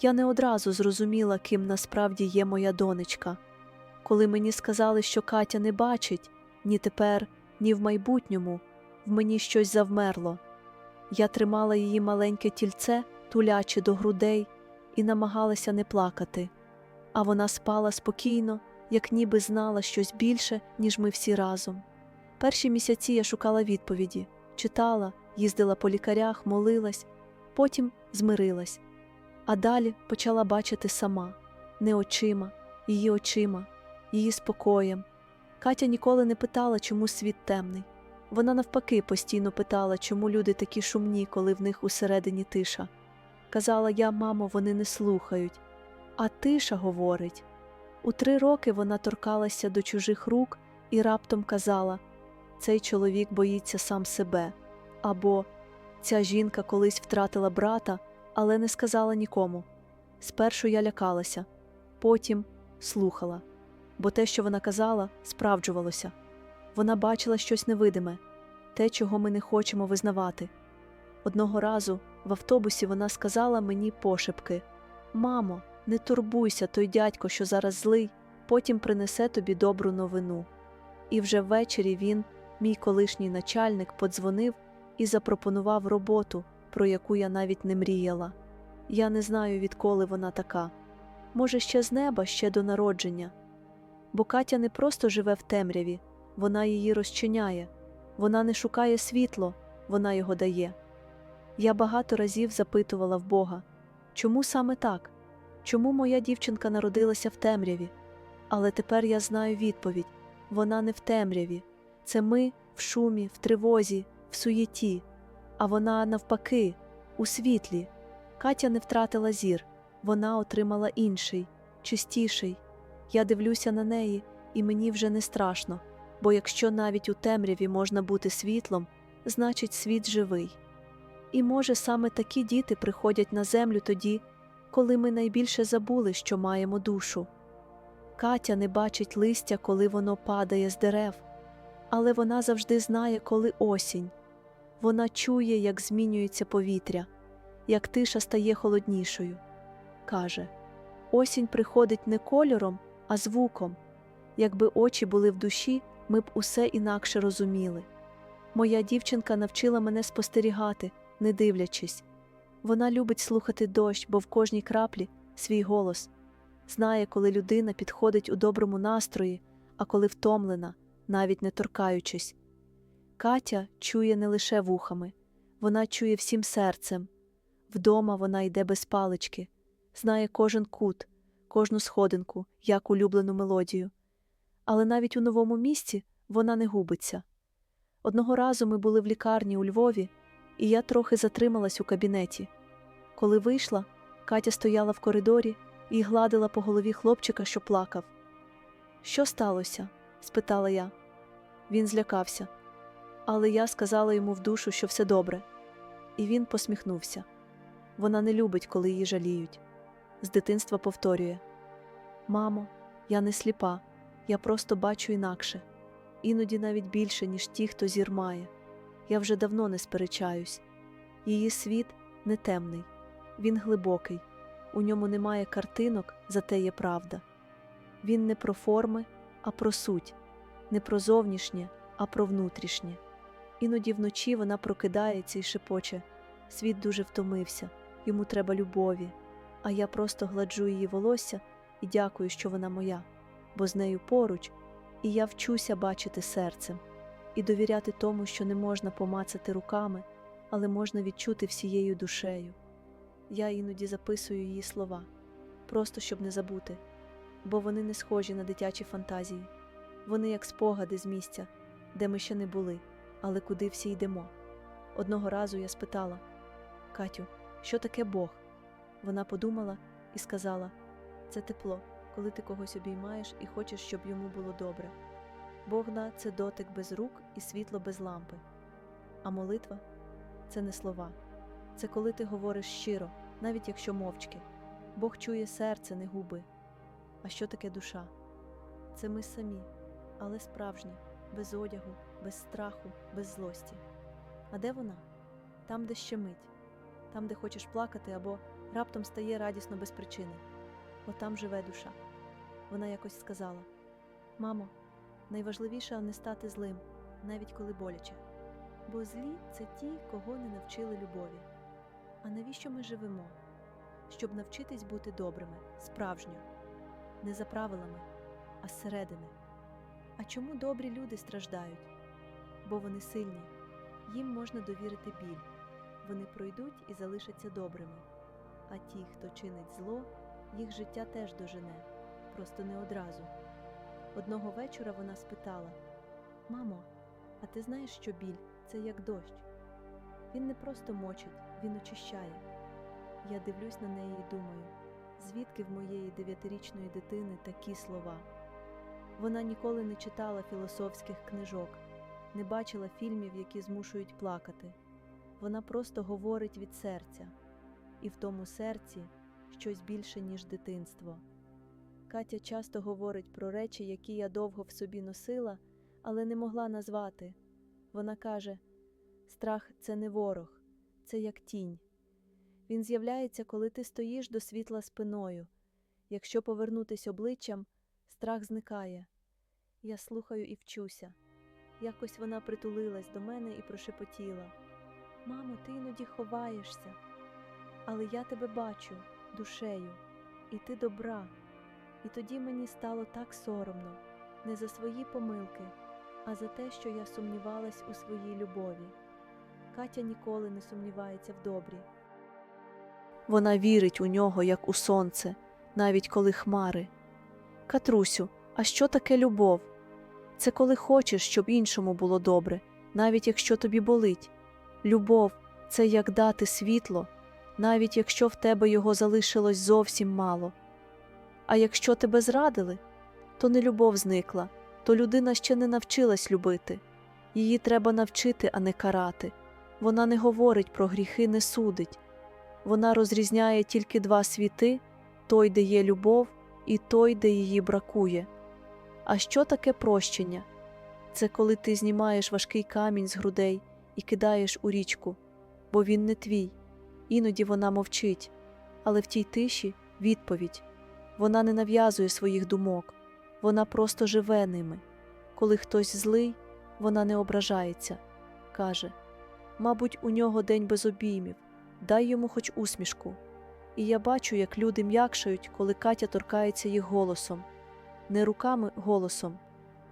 Я не одразу зрозуміла, ким насправді є моя донечка. Коли мені сказали, що Катя не бачить ні тепер, ні в майбутньому, в мені щось завмерло. Я тримала її маленьке тільце, тулячи до грудей, і намагалася не плакати. А вона спала спокійно, як ніби знала щось більше, ніж ми всі разом. Перші місяці я шукала відповіді, читала, їздила по лікарях, молилась, потім змирилась. А далі почала бачити сама, не очима, її очима, її спокоєм. Катя ніколи не питала, чому світ темний. Вона навпаки постійно питала, чому люди такі шумні, коли в них усередині тиша. Казала я, мамо, вони не слухають. А тиша говорить. У три роки вона торкалася до чужих рук і раптом казала цей чоловік боїться сам себе. Або ця жінка колись втратила брата, але не сказала нікому. Спершу я лякалася, потім слухала, бо те, що вона казала, справджувалося. Вона бачила щось невидиме, те, чого ми не хочемо визнавати. Одного разу в автобусі вона сказала мені пошепки Мамо, не турбуйся, той дядько, що зараз злий, потім принесе тобі добру новину. І вже ввечері він, мій колишній начальник, подзвонив і запропонував роботу, про яку я навіть не мріяла. Я не знаю, відколи вона така. Може, ще з неба, ще до народження. Бо Катя не просто живе в темряві, вона її розчиняє, вона не шукає світло, вона його дає. Я багато разів запитувала в Бога, чому саме так? Чому моя дівчинка народилася в темряві? Але тепер я знаю відповідь вона не в темряві, це ми в шумі, в тривозі, в суєті, а вона навпаки, у світлі. Катя не втратила зір, вона отримала інший, чистіший. Я дивлюся на неї, і мені вже не страшно, бо якщо навіть у темряві можна бути світлом, значить світ живий. І може саме такі діти приходять на землю тоді, коли ми найбільше забули, що маємо душу. Катя не бачить листя, коли воно падає з дерев, але вона завжди знає, коли осінь. Вона чує, як змінюється повітря, як тиша стає холоднішою. Каже осінь приходить не кольором, а звуком. Якби очі були в душі, ми б усе інакше розуміли. Моя дівчинка навчила мене спостерігати, не дивлячись. Вона любить слухати дощ, бо в кожній краплі свій голос, знає, коли людина підходить у доброму настрої, а коли втомлена, навіть не торкаючись. Катя чує не лише вухами, вона чує всім серцем. Вдома вона йде без палички, знає кожен кут, кожну сходинку, як улюблену мелодію. Але навіть у новому місці вона не губиться. Одного разу ми були в лікарні у Львові, і я трохи затрималась у кабінеті. Коли вийшла, Катя стояла в коридорі і гладила по голові хлопчика, що плакав. Що сталося? спитала я. Він злякався. Але я сказала йому в душу, що все добре. І він посміхнувся. Вона не любить, коли її жаліють. З дитинства повторює: Мамо, я не сліпа, я просто бачу інакше, іноді навіть більше, ніж ті, хто зір має. Я вже давно не сперечаюсь. Її світ не темний, він глибокий, у ньому немає картинок, зате є правда. Він не про форми, а про суть, не про зовнішнє, а про внутрішнє. Іноді вночі вона прокидається і шепоче. Світ дуже втомився, йому треба любові, а я просто гладжу її волосся і дякую, що вона моя, бо з нею поруч, і я вчуся бачити серцем і довіряти тому, що не можна помацати руками, але можна відчути всією душею. Я іноді записую її слова, просто щоб не забути, бо вони не схожі на дитячі фантазії, вони як спогади з місця, де ми ще не були, але куди всі йдемо. Одного разу я спитала Катю, що таке Бог? Вона подумала і сказала: це тепло, коли ти когось обіймаєш і хочеш, щоб йому було добре. Богна це дотик без рук і світло без лампи. А молитва це не слова, це коли ти говориш щиро, навіть якщо мовчки. Бог чує серце, не губи. А що таке душа? Це ми самі, але справжні, без одягу, без страху, без злості. А де вона? Там, де щемить, там, де хочеш плакати або Раптом стає радісно без причини. Отам живе душа. Вона якось сказала: Мамо, найважливіше не стати злим, навіть коли боляче. Бо злі це ті, кого не навчили любові. А навіщо ми живемо? Щоб навчитись бути добрими, справжньо, не за правилами, а зсередини. А чому добрі люди страждають? Бо вони сильні, їм можна довірити біль. Вони пройдуть і залишаться добрими. А ті, хто чинить зло, їх життя теж дожене, просто не одразу. Одного вечора вона спитала: Мамо, а ти знаєш, що біль це як дощ? Він не просто мочить, він очищає. Я дивлюсь на неї і думаю, звідки в моєї дев'ятирічної дитини такі слова? Вона ніколи не читала філософських книжок, не бачила фільмів, які змушують плакати. Вона просто говорить від серця, і в тому серці щось більше, ніж дитинство. Катя часто говорить про речі, які я довго в собі носила, але не могла назвати. Вона каже: страх це не ворог, це як тінь. Він з'являється, коли ти стоїш до світла спиною. Якщо повернутись обличчям, страх зникає. Я слухаю і вчуся. Якось вона притулилась до мене і прошепотіла: Мамо, ти іноді ховаєшся, але я тебе бачу душею, і ти добра. І тоді мені стало так соромно, не за свої помилки, а за те, що я сумнівалась у своїй любові. Катя ніколи не сумнівається в добрі. Вона вірить у нього, як у сонце, навіть коли хмари. Катрусю, а що таке любов? Це коли хочеш, щоб іншому було добре, навіть якщо тобі болить. Любов це як дати світло, навіть якщо в тебе його залишилось зовсім мало. А якщо тебе зрадили, то не любов зникла, то людина ще не навчилась любити. Її треба навчити, а не карати. Вона не говорить про гріхи, не судить. Вона розрізняє тільки два світи той, де є любов, і той, де її бракує. А що таке прощення? Це коли ти знімаєш важкий камінь з грудей і кидаєш у річку, бо він не твій. Іноді вона мовчить, але в тій тиші відповідь. Вона не нав'язує своїх думок, вона просто живе ними. Коли хтось злий, вона не ображається. Каже Мабуть, у нього день без обіймів, дай йому хоч усмішку. І я бачу, як люди м'якшають, коли Катя торкається їх голосом, не руками голосом.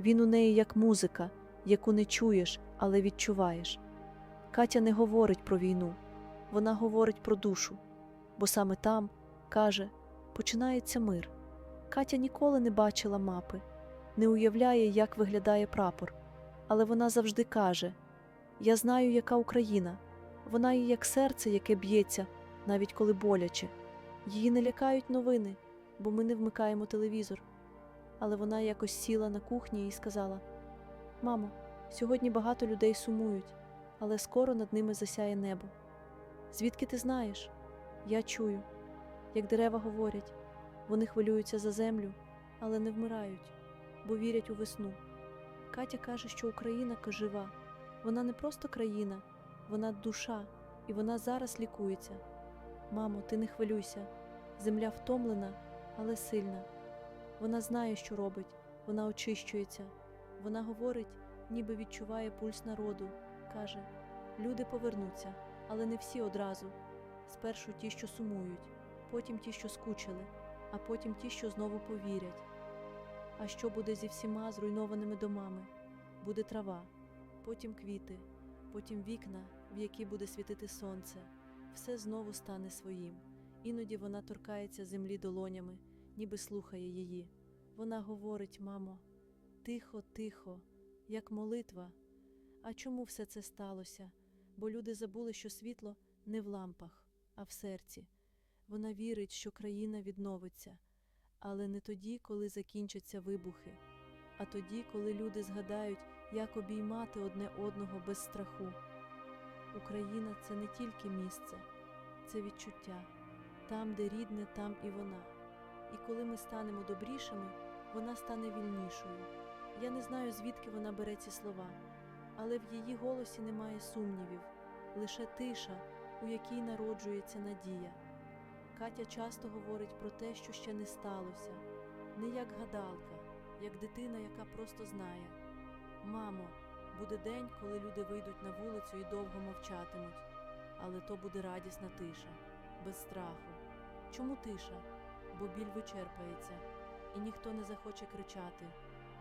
Він у неї як музика, яку не чуєш, але відчуваєш. Катя не говорить про війну, вона говорить про душу, бо саме там, каже, починається мир. Катя ніколи не бачила мапи, не уявляє, як виглядає прапор, але вона завжди каже: Я знаю, яка Україна, вона є як серце, яке б'ється, навіть коли боляче. Її не лякають новини, бо ми не вмикаємо телевізор. Але вона якось сіла на кухні і сказала: Мамо, сьогодні багато людей сумують, але скоро над ними засяє небо. Звідки ти знаєш? Я чую, як дерева говорять, вони хвилюються за землю, але не вмирають, бо вірять у весну. Катя каже, що Україна жива. Вона не просто країна, вона душа, і вона зараз лікується. Мамо, ти не хвилюйся. Земля втомлена, але сильна. Вона знає, що робить, вона очищується. Вона говорить, ніби відчуває пульс народу. Каже: люди повернуться, але не всі одразу. Спершу ті, що сумують, потім ті, що скучили, а потім ті, що знову повірять. А що буде зі всіма зруйнованими домами? Буде трава, потім квіти, потім вікна, в які буде світити сонце. Все знову стане своїм. Іноді вона торкається землі долонями, ніби слухає її. Вона говорить, мамо, тихо, тихо, як молитва. А чому все це сталося? Бо люди забули, що світло не в лампах, а в серці. Вона вірить, що країна відновиться, але не тоді, коли закінчаться вибухи, а тоді, коли люди згадають, як обіймати одне одного без страху. Україна це не тільки місце, це відчуття. Там, де рідне, там і вона. І коли ми станемо добрішими, вона стане вільнішою. Я не знаю, звідки вона бере ці слова, але в її голосі немає сумнівів, лише тиша, у якій народжується надія. Катя часто говорить про те, що ще не сталося, не як гадалка, як дитина, яка просто знає. Мамо, буде день, коли люди вийдуть на вулицю і довго мовчатимуть, але то буде радісна тиша, без страху. Чому тиша? Бо біль вичерпається, і ніхто не захоче кричати.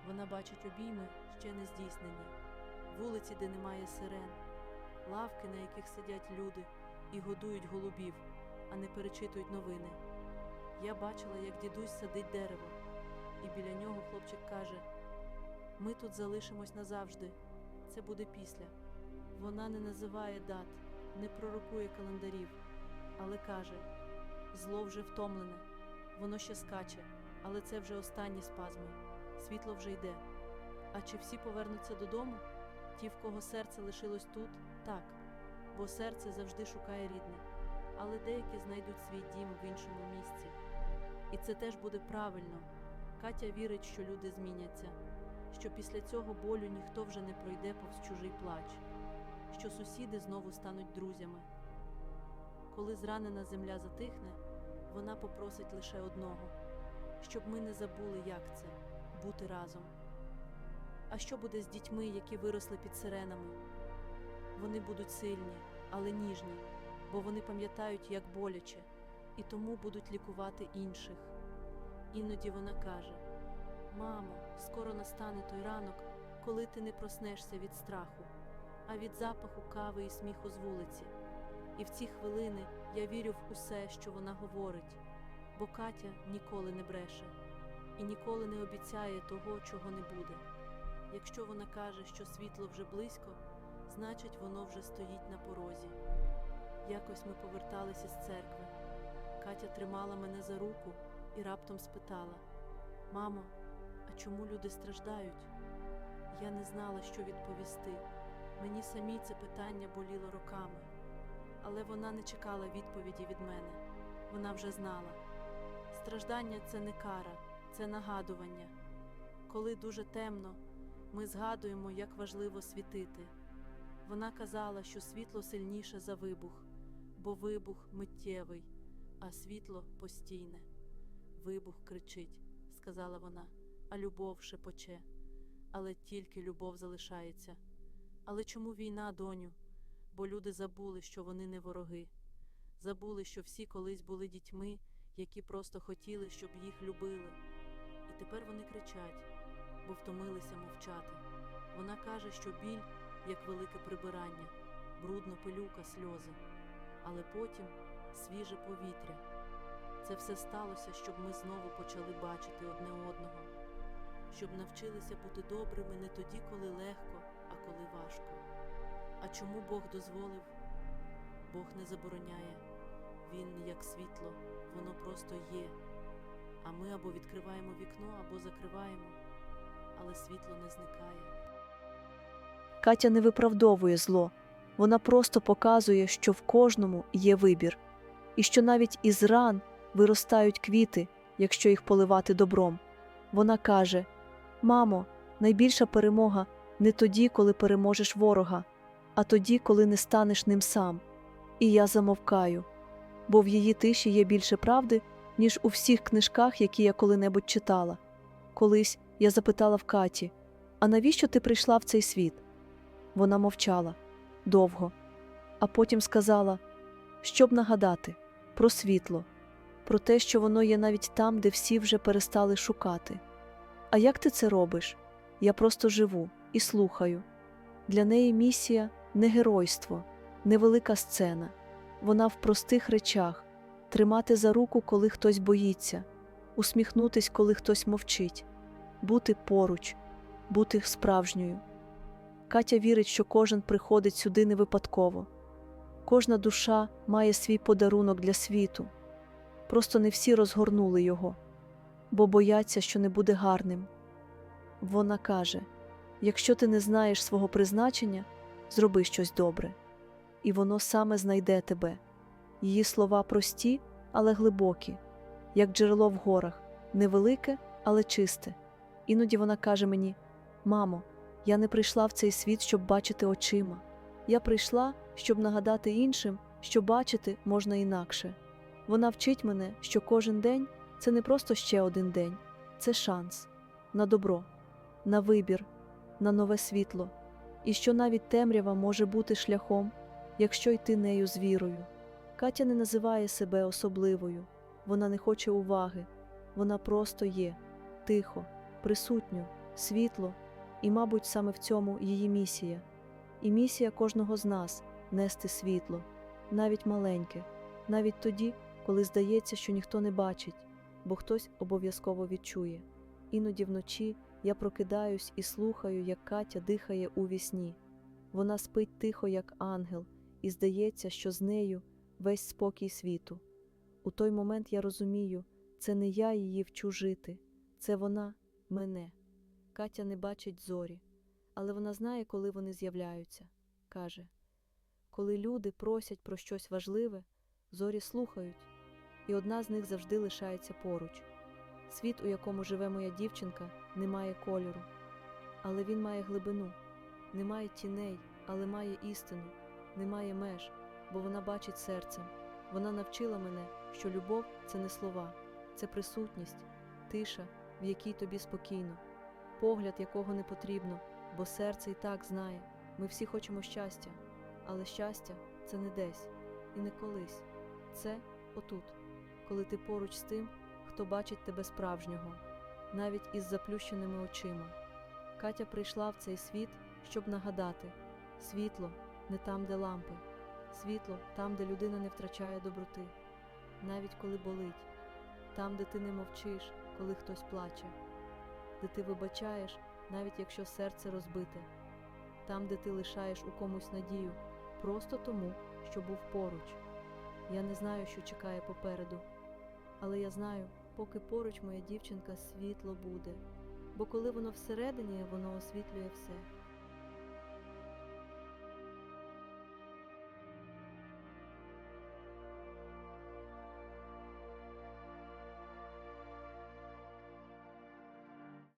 Вона бачить обійми ще не здійснені, вулиці, де немає сирен, лавки, на яких сидять люди і годують голубів, а не перечитують новини. Я бачила, як дідусь садить дерево, і біля нього хлопчик каже: Ми тут залишимось назавжди. Це буде після. Вона не називає дат, не пророкує календарів, але каже: зло вже втомлене, воно ще скаче, але це вже останні спазми. Світло вже йде. А чи всі повернуться додому? Ті, в кого серце лишилось тут, так, бо серце завжди шукає рідне, але деякі знайдуть свій дім в іншому місці. І це теж буде правильно. Катя вірить, що люди зміняться, що після цього болю ніхто вже не пройде повз чужий плач, що сусіди знову стануть друзями. Коли зранена земля затихне, вона попросить лише одного, щоб ми не забули, як це бути разом. А що буде з дітьми, які виросли під сиренами? Вони будуть сильні, але ніжні, бо вони пам'ятають, як боляче, і тому будуть лікувати інших. Іноді вона каже: Мамо, скоро настане той ранок, коли ти не проснешся від страху, а від запаху кави і сміху з вулиці. І в ці хвилини я вірю в усе, що вона говорить, бо Катя ніколи не бреше і ніколи не обіцяє того, чого не буде. Якщо вона каже, що світло вже близько, значить воно вже стоїть на порозі. Якось ми поверталися з церкви. Катя тримала мене за руку і раптом спитала: Мамо, а чому люди страждають? Я не знала, що відповісти. Мені самі це питання боліло роками. Але вона не чекала відповіді від мене. Вона вже знала. Страждання це не кара, це нагадування. Коли дуже темно, ми згадуємо, як важливо світити. Вона казала, що світло сильніше за вибух, бо вибух миттєвий, а світло постійне. Вибух кричить, сказала вона, а любов шепоче. Але тільки любов залишається. Але чому війна, доню? Бо люди забули, що вони не вороги, забули, що всі колись були дітьми, які просто хотіли, щоб їх любили. І тепер вони кричать, бо втомилися мовчати. Вона каже, що біль як велике прибирання, брудно пилюка, сльози, але потім свіже повітря. Це все сталося, щоб ми знову почали бачити одне одного, щоб навчилися бути добрими не тоді, коли легко, а коли важко. А чому Бог дозволив? Бог не забороняє. Він як світло, воно просто є. А ми або відкриваємо вікно, або закриваємо, але світло не зникає. Катя не виправдовує зло, вона просто показує, що в кожному є вибір, і що навіть із ран виростають квіти, якщо їх поливати добром. Вона каже: Мамо, найбільша перемога не тоді, коли переможеш ворога, а тоді, коли не станеш ним сам. І я замовкаю, бо в її тиші є більше правди, ніж у всіх книжках, які я коли-небудь читала. Колись я запитала в Каті: А навіщо ти прийшла в цей світ? Вона мовчала довго, а потім сказала, щоб нагадати про світло, про те, що воно є навіть там, де всі вже перестали шукати. А як ти це робиш? Я просто живу і слухаю. Для неї місія не геройство, не велика сцена. Вона в простих речах тримати за руку, коли хтось боїться, усміхнутись, коли хтось мовчить, бути поруч, бути справжньою. Катя вірить, що кожен приходить сюди не випадково. Кожна душа має свій подарунок для світу. Просто не всі розгорнули його, бо бояться, що не буде гарним. Вона каже: якщо ти не знаєш свого призначення, зроби щось добре, і воно саме знайде тебе. Її слова прості, але глибокі, як джерело в горах, невелике, але чисте. Іноді вона каже мені: Мамо, я не прийшла в цей світ, щоб бачити очима. Я прийшла, щоб нагадати іншим, що бачити можна інакше. Вона вчить мене, що кожен день це не просто ще один день, це шанс на добро, на вибір, на нове світло, і що навіть темрява може бути шляхом, якщо йти нею з вірою. Катя не називає себе особливою, вона не хоче уваги, вона просто є, тихо, присутньо, світло, і, мабуть, саме в цьому її місія. І місія кожного з нас нести світло, навіть маленьке, навіть тоді, коли здається, що ніхто не бачить, бо хтось обов'язково відчує. Іноді вночі я прокидаюсь і слухаю, як Катя дихає у вісні. Вона спить тихо, як ангел, і здається, що з нею весь спокій світу. У той момент я розумію, це не я її вчу жити, це вона мене. Катя не бачить зорі, але вона знає, коли вони з'являються. Каже коли люди просять про щось важливе, зорі слухають, і одна з них завжди лишається поруч. Світ, у якому живе моя дівчинка, не має кольору, але він має глибину, не має тіней, але має істину, не має меж, бо вона бачить серцем. Вона навчила мене, що любов це не слова, це присутність, тиша, в якій тобі спокійно, погляд, якого не потрібно, бо серце і так знає. Ми всі хочемо щастя, але щастя це не десь і не колись. Це отут, коли ти поруч з тим, хто бачить тебе справжнього, навіть із заплющеними очима. Катя прийшла в цей світ, щоб нагадати світло не там, де лампи, світло там, де людина не втрачає доброти, навіть коли болить, там, де ти не мовчиш, коли хтось плаче, де ти вибачаєш, навіть якщо серце розбите, там, де ти лишаєш у комусь надію, просто тому, що був поруч. Я не знаю, що чекає попереду, але я знаю, поки поруч моя дівчинка світло буде, бо коли воно всередині, воно освітлює все.